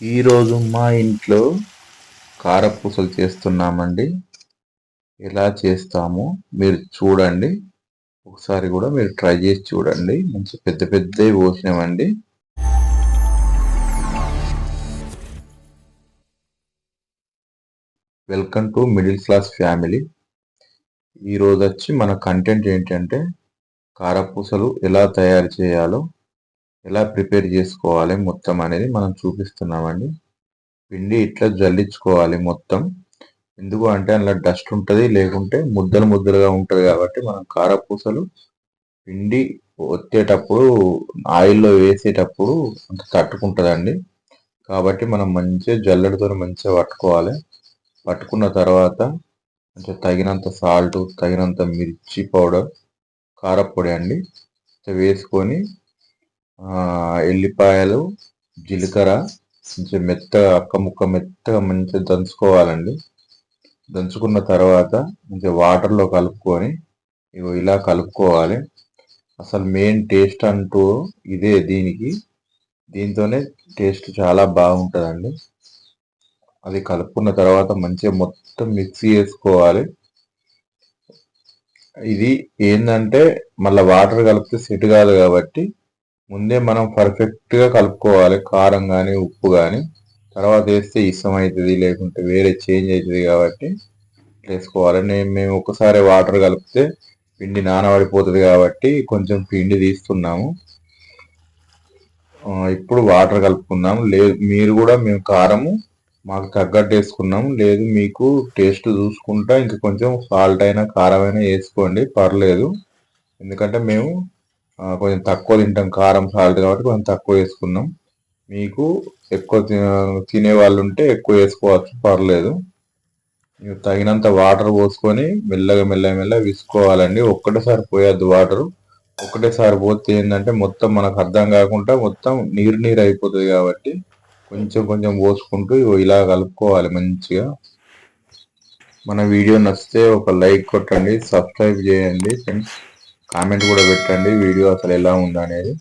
ఈరోజు మా ఇంట్లో కారపూసలు చేస్తున్నామండి. ఎలా చేస్తామో మీరు చూడండి. ఒకసారి కూడా మీరు ట్రై చేసి చూడండి. మంచి పెద్ద పెద్దవి పోసినామండి welcome to middle class family ఈరోజు వచ్చి మన కంటెంట్ ఏంటంటే కారపూసలు ఎలా తయారు చేయాలో ఎలా ప్రిపేర్ చేసుకోవాలి మొత్తం అనేది మనం చూపిస్తున్నామండి. పిండి ఇట్లా జల్లించుకోవాలి మొత్తం. ఎందుకు అంటే అందులో డస్ట్ ఉంటుంది లేకుంటే ముద్దలు ముద్దలుగా ఉంటుంది కాబట్టి మనం కారపూసలు పిండి ఒత్తేటప్పుడు ఆయిల్లో వేసేటప్పుడు అంత తట్టుకుంటుందండి. కాబట్టి మనం మంచిగా జల్లెడతో మంచిగా పట్టుకోవాలి. పట్టుకున్న తర్వాత కొంచెం తగినంత సాల్ట్ తగినంత మిర్చి పౌడర్ కారపొడి అండి. వేసుకొని ఎల్లిపాయలు జీలకర్ర కొంచెం మెత్తగా అక్క ముక్క మెత్తగా మంచిగా దంచుకోవాలండి. దంచుకున్న తర్వాత మంచిగా వాటర్లో కలుపుకొని ఇగో ఇలా కలుపుకోవాలి. అసలు మెయిన్ టేస్ట్ అంటూ ఇదే దీనికి. దీంతోనే టేస్ట్ చాలా బాగుంటుందండి. అది కలుపుకున్న తర్వాత మంచిగా మొత్తం మిక్సీ చేసుకోవాలి. ఇది ఏంటంటే మళ్ళీ వాటర్ కలిపితే సెట్ కాదు కాబట్టి ముందే మనం పర్ఫెక్ట్గా కలుపుకోవాలి. కారం కానీ ఉప్పు కానీ తర్వాత వేస్తే ఇష్టం అవుతుంది లేకుంటే వేరే చేంజ్ అవుతుంది కాబట్టి వేసుకోవాలి. నేను మేము ఒకసారి వాటర్ కలిపితే పిండి నానబడిపోతుంది కాబట్టి కొంచెం పిండి తీస్తున్నాము. ఇప్పుడు వాటర్ కలుపుకున్నాము లేదు మీరు కూడా మేము కారము మాకు తగ్గట్టు వేసుకున్నాము. లేదు మీకు టేస్ట్ చూసుకుంటా ఇంకా కొంచెం సాల్ట్ అయినా కారం అయినా వేసుకోండి. పర్లేదు. ఎందుకంటే మేము కొంచెం తక్కువ తింటాం కారం సాల్ట్ కాబట్టి కొంచెం తక్కువ వేసుకున్నాం. మీకు ఎక్కువ తినే వాళ్ళు ఉంటే ఎక్కువ వేసుకోవచ్చు పర్లేదు. తగినంత వాటర్ పోసుకొని మెల్లగా మెల్లగా మెల్లగా విసుకోవాలండి. ఒక్కటేసారి పోయద్దు వాటర్. ఒకటేసారి పోతే ఏంటంటే మొత్తం మనకు అర్థం కాకుండా మొత్తం నీరు నీరు అయిపోతుంది కాబట్టి కొంచెం కొంచెం పోసుకుంటూ ఇలా కలుపుకోవాలి మంచిగా. మన వీడియో నచ్చితే ఒక లైక్ కొట్టండి సబ్స్క్రైబ్ చేయండి ఫ్రెండ్స్. కామెంట్ కూడా పెట్టండి. వీడియో అసలు ఎలా ఉందనేది.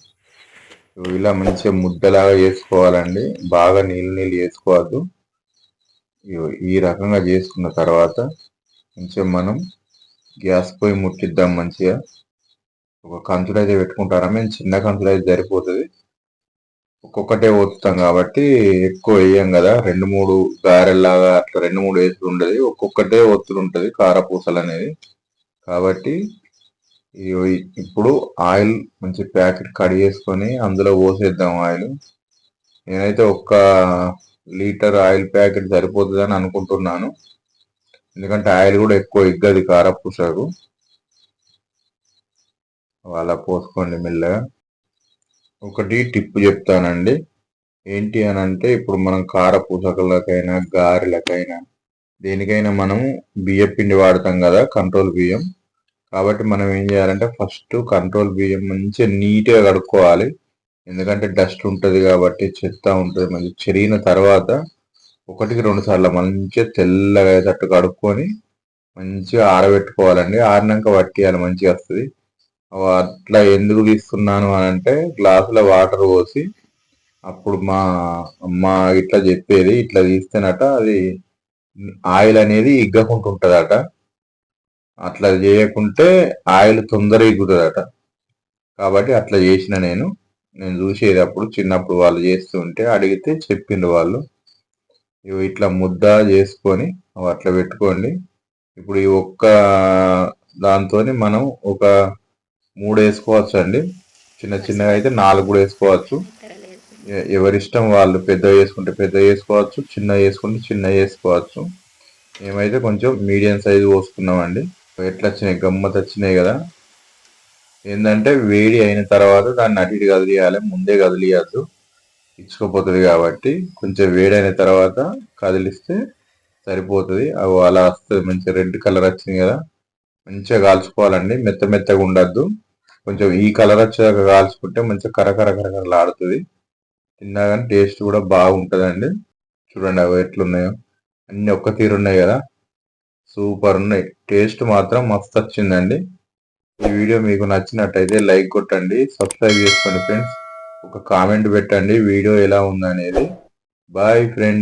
ఇలా మంచిగా ముద్దలాగా చేసుకోవాలండి. బాగా నీళ్ళు నీళ్ళు చేసుకోవద్దు. ఈ రకంగా చేసుకున్న తర్వాత కొంచెం మనం గ్యాస్ పొయ్యి ముట్టిద్దాం మంచిగా. ఒక కంచుడు అయితే పెట్టుకుంటారా? మేము చిన్న కంచుడు అయితే సరిపోతుంది. ఒక్కొక్కటే ఓతుతాం కాబట్టి ఎక్కువ వేయం కదా. రెండు మూడు గారెల్లాగా అట్లా రెండు మూడు వేసులు ఉండదు. ఒక్కొక్కటే ఒత్తులు ఉంటుంది. కారపూసలు అనేది కాబట్టి ఇప్పుడు ఆయిల్ మంచి ప్యాకెట్ కడి చేసుకొని అందులో పోసేద్దాం ఆయిల్. నేనైతే ఒక్క లీటర్ ఆయిల్ ప్యాకెట్ సరిపోతుందని అనుకుంటున్నాను. ఎందుకంటే ఆయిల్ కూడా ఎక్కువ ఇగ్గది కారపూసకు అలా పోసుకోండి మెల్లగా. ఒకటి టిప్పు చెప్తానండి. ఏంటి అని అంటే ఇప్పుడు మనం కారపూసకలకైనా గారెలకైనా దేనికైనా మనం బియ్య పిండి వాడతాం కదా కంట్రోల్ బియ్యం. కాబట్టి మనం ఏం చేయాలంటే ఫస్ట్ కంట్రోల్ బియ్యం మంచిగా నీట్గా కడుక్కోవాలి. ఎందుకంటే డస్ట్ ఉంటుంది కాబట్టి చెత్త ఉంటుంది. మంచి చెరిగిన తర్వాత ఒకటికి రెండు సార్లు మంచిగా తెల్లగా అయ్యేటట్టు కడుక్కొని మంచిగా ఆరబెట్టుకోవాలండి. ఆరినాక పట్టియాలి మంచిగా వస్తుంది. అట్లా ఎందుకు తీస్తున్నాను అని అంటే గ్లాసులో వాటర్ పోసి అప్పుడు మా అమ్మ ఇట్లా చెప్పేది. ఇట్లా తీస్తేనట అది ఆయిల్ అనేది ఇగ్గకుంటుంటుందట. అట్లా చేయకుంటే ఆయిల్ తొందర ఎగ్గుతుందట కాబట్టి అట్లా చేసిన నేను. నేను చూసేది అప్పుడు చిన్నప్పుడు వాళ్ళు చేస్తుంటే అడిగితే చెప్పిండు వాళ్ళు. ఇవి ఇట్లా ముద్ద చేసుకొని అట్లా పెట్టుకోండి. ఇప్పుడు ఈ ఒక్క దాంతో మనం ఒక మూడు వేసుకోవచ్చు అండి చిన్న చిన్నగా అయితే నాలుగు కూడా వేసుకోవచ్చు. ఎవరిష్టం వాళ్ళు పెద్ద వేసుకుంటే పెద్ద వేసుకోవచ్చు. చిన్న వేసుకుంటే చిన్న వేసుకోవచ్చు. మేమైతే కొంచెం మీడియం సైజు పోసుకున్నామండి. ఎట్లా వచ్చినాయి గమ్మత్ వచ్చినాయి కదా. ఏంటంటే వేడి అయిన తర్వాత దాన్ని అటు ఇటు కదిలియాలి. ముందే కదిలియద్దు. ఇచ్చుకోపోతుంది కాబట్టి కొంచెం వేడైన తర్వాత కదిలిస్తే సరిపోతుంది. అవి అలా వస్తుంది. మంచి రెడ్ కలర్ వచ్చింది కదా. మంచిగా కాల్చుకోవాలండి. మెత్త మెత్తగా ఉండద్దు. కొంచెం ఈ కలర్ వచ్చేదాకా కాల్చుకుంటే మంచిగా కరకర కరకరలాడుతుంది తిన్నా కానీ టేస్ట్ కూడా బాగుంటుందండి. చూడండి అవి ఎట్లున్నాయో. అన్ని ఒక్క తీరు ఉన్నాయి కదా. సూపర్ ఉన్నాయి. టేస్ట్ మాత్రం మస్తు వచ్చిందండి. ఈ వీడియో మీకు నచ్చినట్టయితే లైక్ కొట్టండి సబ్స్క్రైబ్ చేసుకోండి ఫ్రెండ్స్. ఒక కామెంట్ పెట్టండి వీడియో ఎలా ఉందనేది. Bye friends.